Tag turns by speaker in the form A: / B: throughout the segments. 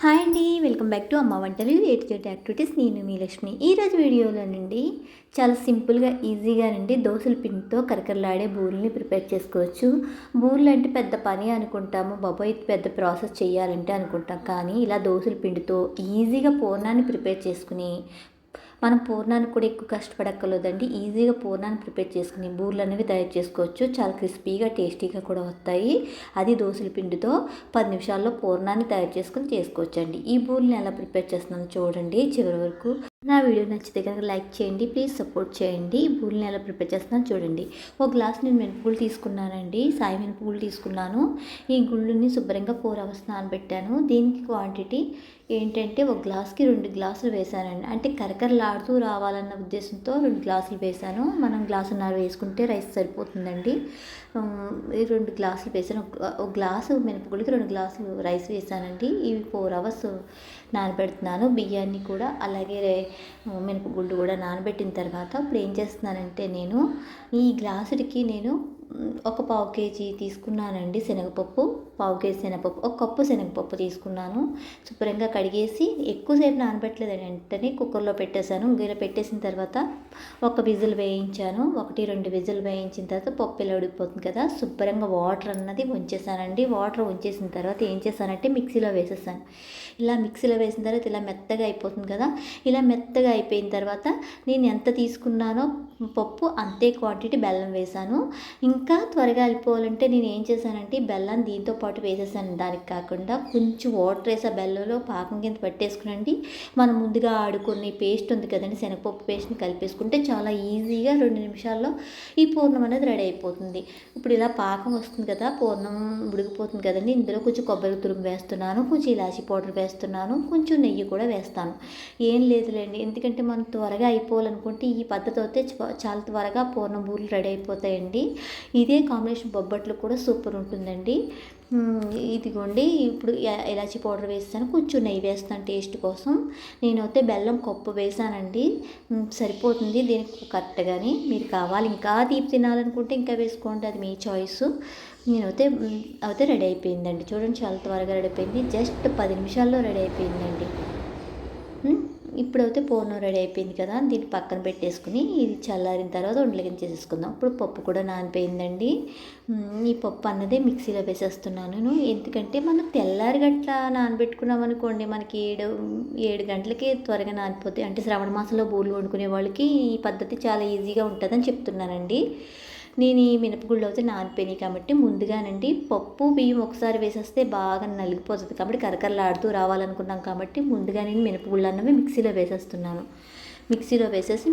A: Hi అండి welcome back to అమ్మ వంటలు. ఎయిట్ జెడ్ యాక్టివిటీస్ నేను మీ లక్ష్మి. ఈరోజు వీడియోలో నుండి చాలా సింపుల్గా ఈజీగా నుండి దోశల పిండితో కరకరలాడే బూరెల్ని ప్రిపేర్ చేసుకోవచ్చు. బూరెలు అంటే పెద్ద పని అనుకుంటాము. బాబాయ్ పెద్ద ప్రాసెస్ చేయాలంటే అనుకుంటాం. కానీ ఇలా దోశల పిండితో ఈజీగా పూర్ణాన్ని ప్రిపేర్ చేసుకుని మనం పూర్ణానికి కూడా ఎక్కువ కష్టపడక్కర్లేదండి. ఈజీగా పూర్ణాన్ని ప్రిపేర్ చేసుకుని బూర్లు అనేవి తయారు చేసుకోవచ్చు. చాలా క్రిస్పీగా టేస్టీగా కూడా వస్తాయి. అది దోశల పిండితో పది నిమిషాల్లో పూర్ణాన్ని తయారు చేసుకుని చేసుకోవచ్చండి. ఈ బూర్ని ఎలా ప్రిపేర్ చేస్తున్నాను చూడండి. చివరి వరకు నా వీడియో నచ్చితే కనుక లైక్ చేయండి ప్లీజ్ సపోర్ట్ చేయండి. పూలని ఎలా ప్రిపేర్ చేస్తున్నాను చూడండి. ఒక గ్లాస్ నేను మినపూలు తీసుకున్నానండి. సాయి మినపూలు తీసుకున్నాను. ఈ గుళ్ళుని శుభ్రంగా ఫోర్ అవర్స్ నానబెట్టాను. దీనికి క్వాంటిటీ ఏంటంటే ఒక గ్లాస్కి రెండు గ్లాసులు వేసానండి అంటే కరకరలాడుతూ రావాలన్న ఉద్దేశంతో రెండు గ్లాసులు వేసాను మనం గ్లాసున్నర వేసుకుంటే రైస్ సరిపోతుందండి. ఈ రెండు గ్లాసులు వేసాను ఒక గ్లాసు మినపగుళ్ళకి రెండు గ్లాసులు రైస్ వేసానండి ఇవి ఫోర్ అవర్స్ నానబెడుతున్నాను. బియ్యాన్ని కూడా అలాగే మినపగుళ్ళు కూడా నానబెట్టిన తర్వాత ఇప్పుడు ఏం చేస్తున్నానంటే నేను ఈ గ్లాసుడికి నేను ఒక పావు కేజీ తీసుకున్నానండి శనగపప్పు పావు కేజీ శనగపప్పు ఒక కప్పు శనగపప్పు తీసుకున్నాను. శుభ్రంగా కడిగేసి ఎక్కువసేపు నానబెట్టలేదు వెంటనే కుక్కర్లో పెట్టేశాను. ఇలా పెట్టేసిన తర్వాత ఒక విజిల్ వేయించాను. ఒకటి రెండు విజిల్ వేయించిన తర్వాత పప్పు ఇలా ఉడిపోతుంది కదా. శుభ్రంగా వాటర్ అన్నది ఉంచేసానండి వాటర్ ఉంచేసిన తర్వాత ఏం చేశానంటే మిక్సీలో వేసేసాను. ఇలా మిక్సీలో వేసిన తర్వాత ఇలా మెత్తగా అయిపోతుంది కదా. ఇలా మెత్తగా అయిపోయిన తర్వాత నేను ఎంత తీసుకున్నానో పప్పు అంతే క్వాంటిటీ బెల్లం వేసాను ఇంకా త్వరగా వెళ్ళిపోవాలంటే నేను ఏం చేశానంటే బెల్లం దీంతో పాటు వేసేసాను. దానికి కాకుండా కొంచెం వాటర్ వేసా బెల్లంలో పాకం కింద పెట్టేసుకునండి. మనం ముందుగా ఆడుకునే పేస్ట్ ఉంది కదండి శనగపప్పు పేస్ట్ని కలిపేసుకుంటే చాలా ఈజీగా రెండు నిమిషాల్లో ఈ పూర్ణం అనేది రెడీ అయిపోతుంది. ఇప్పుడు ఇలా పాకం వస్తుంది కదా పూర్ణం ఉడికిపోతుంది కదండి. ఇందులో కొంచెం కొబ్బరి తురుము వేస్తున్నాను కొంచెం ఇలాచి పౌడర్ వేస్తున్నాను కొంచెం నెయ్యి కూడా వేస్తాను. ఏం లేదులేండి ఎందుకంటే మనం త్వరగా అయిపోవాలనుకుంటే ఈ పద్ధతి అయితే చాలా త్వరగా పూర్ణం బూరెలు రెడీ అయిపోతాయండి. ఇదే కాంబినేషన్ బొబ్బట్లు కూడా సూపర్ ఉంటుందండి. ఇదిగోండి ఇప్పుడు ఇలాచీ పౌడర్ వేస్తాను కొంచెం నెయ్యి వేస్తాను టేస్ట్ కోసం. నేనైతే బెల్లం కప్పు వేసానండి. సరిపోతుంది దీనికి కరెక్ట్గాని మీరు కావాలి ఇంకా తీపి తినాలనుకుంటే ఇంకా వేసుకోండి అది మీ చాయిస్. నేనైతే అయితే రెడీ అయిపోయిందండి. చూడండి చాలా త్వరగా రెడీ అయిపోయింది. జస్ట్ పది నిమిషాల్లో రెడీ అయిపోయిందండి. ఇప్పుడైతే పూర్ణం రెడీ అయిపోయింది కదా దీన్ని పక్కన పెట్టేసుకుని ఇది చల్లారిన తర్వాత ఉండలగిన చేసేసుకుందాం. ఇప్పుడు పప్పు కూడా నానిపోయిందండి. ఈ పప్పు అన్నదే మిక్సీలో వేసేస్తున్నాను ఎందుకంటే మనం తెల్లారి గట్ల నానబెట్టుకున్నాం అనుకోండి మనకి ఏడు ఏడు గంటలకి త్వరగా నానిపోతాయి. అంటే శ్రవణ మాసంలో బూర్లు వండుకునే వాళ్ళకి ఈ పద్ధతి చాలా ఈజీగా ఉంటుందని చెప్తున్నానండి. నేను ఈ మినపగుళ్ళు అయితే నానిపోయినాయి కాబట్టి ముందుగానండి పప్పు బియ్యం ఒకసారి వేసేస్తే బాగా నలిగిపోతుంది కాబట్టి కరకరలాడుతూ రావాలనుకున్నాం కాబట్టి ముందుగా నేను మినపగుళ్ళు అన్నవి మిక్సీలో వేసేస్తున్నాను. మిక్సీలో వేసేసి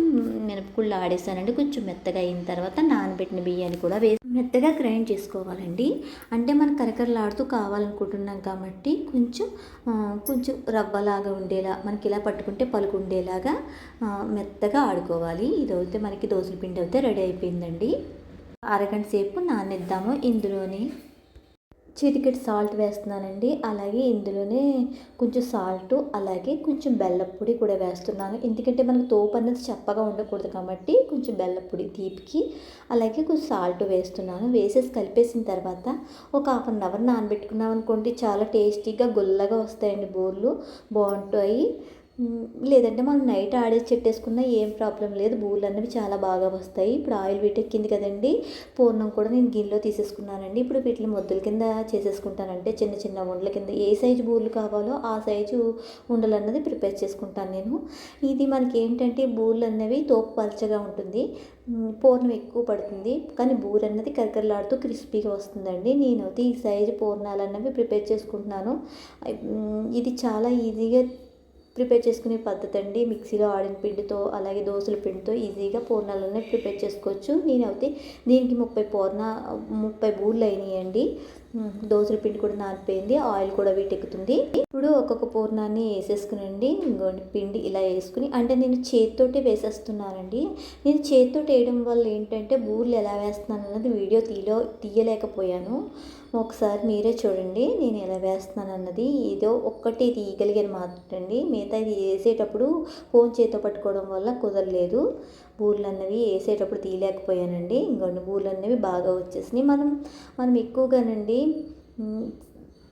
A: మినపగుళ్ళు ఆడేసానండి. కొంచెం మెత్తగా అయిన తర్వాత నానబెట్టిన బియ్యాన్ని కూడా వేసి మెత్తగా గ్రైండ్ చేసుకోవాలండి. అంటే మనం కరకరలాడుతూ కావాలనుకుంటున్నాం కాబట్టి కొంచెం కొంచెం రవ్వలాగా ఉండేలా మనకి ఇలా పట్టుకుంటే పలుకుండేలాగా మెత్తగా ఆడుకోవాలి. ఇదైతే మనకి దోశల పిండి అయితే రెడీ అయిపోయిందండి. అరగంట సేపు నానేద్దాము ఇందులోని. చిటికెట్ సాల్ట్ వేస్తున్నానండి. అలాగే ఇందులోనే కొంచెం సాల్ట్ అలాగే కొంచెం బెల్లం పొడి కూడా వేస్తున్నాను. ఎందుకంటే మనకు తోపు అనేది చప్పగా ఉండకూడదు కాబట్టి కొంచెం బెల్లం పొడి తీపికి అలాగే కొంచెం సాల్ట్ వేస్తున్నాను. వేసేసి కలిపేసిన తర్వాత ఒక హాఫ్ అన్ అవర్ నానబెట్టుకున్నాం అనుకోండి చాలా టేస్టీగా గుల్లగా వస్తాయండి బోర్లు. బాగుంటాయి. లేదంటే మనం నైట్ ఆడేసి చెట్టేసుకున్నా ఏం ప్రాబ్లం లేదు. బూర్లు అనేవి చాలా బాగా వస్తాయి. ఇప్పుడు ఆయిల్ వీటెక్కింది కదండి. పూర్ణం కూడా నేను గిన్నెలో తీసేసుకున్నానండి. ఇప్పుడు వీటిని మొద్దుల కింద చేసేసుకుంటానంటే చిన్న చిన్న ఉండల కింద ఏ సైజు బూర్లు కావాలో ఆ సైజు ఉండలు అన్నది ప్రిపేర్ చేసుకుంటాను నేను. ఇది మనకి ఏంటంటే బూర్లు అనేవి తోపు పలచగా ఉంటుంది. పూర్ణం ఎక్కువ పడుతుంది. కానీ బూర అన్నది కరకరలాడుతూ క్రిస్పీగా వస్తుందండి. నేనైతే ఈ సైజు పూర్ణాలు అన్నవి ప్రిపేర్ చేసుకుంటున్నాను. ఇది చాలా ఈజీగా ప్రిపేర్ చేసుకునే పద్ధతి అండి. మిక్సీలో ఆడిన పిండితో అలాగే దోశల పిండితో ఈజీగా పూర్ణాలన్నీ ప్రిపేర్ చేసుకోవచ్చు. నేనైతే దీనికి ముప్పై పూర్ణ ముప్పై బూర్లు అయినాయండి. దోశల పిండి కూడా నానిపోయింది. ఆయిల్ కూడా వీటెక్కుతుంది. ఇప్పుడు ఒక్కొక్క పూర్ణాన్ని వేసేసుకునండి. ఇంకోండి పిండి ఇలా వేసుకుని అంటే నేను చేతితోటే వేసేస్తున్నానండి. నేను చేతితో వేయడం వల్ల ఏంటంటే బూర్లు ఎలా వేస్తున్నాను అన్నది వీడియో తీయలో తీయలేకపోయాను. ఒకసారి మీరే చూడండి నేను ఎలా వేస్తున్నాను అన్నది ఏదో ఒక్కటి తీయగలిగాను మాత్రండి మిగతా ఇది వేసేటప్పుడు ఫోన్ చేతితో పట్టుకోవడం వల్ల కుదరలేదు. బూర్లు అన్నవి వేసేటప్పుడు తీయలేకపోయానండి. ఇంకొన్ని బూర్లు అన్నవి బాగా వచ్చేసినాయి. మనం మనం ఎక్కువగానండి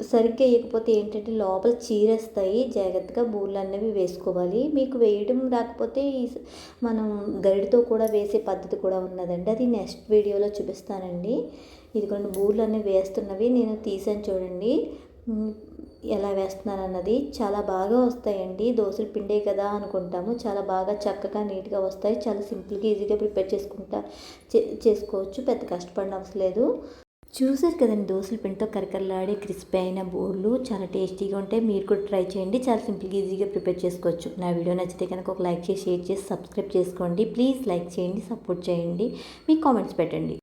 A: సరిగ్గా వేయకపోతే ఏంటంటే లోపల చీరేస్తాయి. జాగ్రత్తగా బూరెలు అనేవి వేసుకోవాలి. మీకు వేయడం రాకపోతే ఈ మనం గరిడితో కూడా వేసే పద్ధతి కూడా ఉన్నదండి. అది నెక్స్ట్ వీడియోలో చూపిస్తానండి. ఇదిగోండి బూరెలు అనేవి వేస్తున్నవి నేను తీసాను చూడండి. ఎలా వేస్తున్నాను అన్నది. చాలా బాగా వస్తాయండి. దోశలు పిండే కదా అనుకుంటాము. చాలా బాగా చక్కగా నీట్గా వస్తాయి. చాలా సింపుల్గా ఈజీగా ప్రిపేర్ చేసుకుంటా చే- చేసుకోవచ్చు. పెద్ద కష్టపడిన అవసరం లేదు. చూసారు కదండి దోశల పిండితో కరకరలాడే క్రిస్పీ అయిన బోర్లు చాలా టేస్టీగా ఉంటాయి. మీరు కూడా ట్రై చేయండి. చాలా సింపుల్గా ఈజీగా ప్రిపేర్ చేసుకోవచ్చు. నా వీడియో నచ్చితే కనుక ఒక లైక్ చేసి షేర్ చేసి సబ్స్క్రైబ్ చేసుకోండి. ప్లీజ్ లైక్ చేయండి సపోర్ట్ చేయండి. మీ కామెంట్స్ పెట్టండి.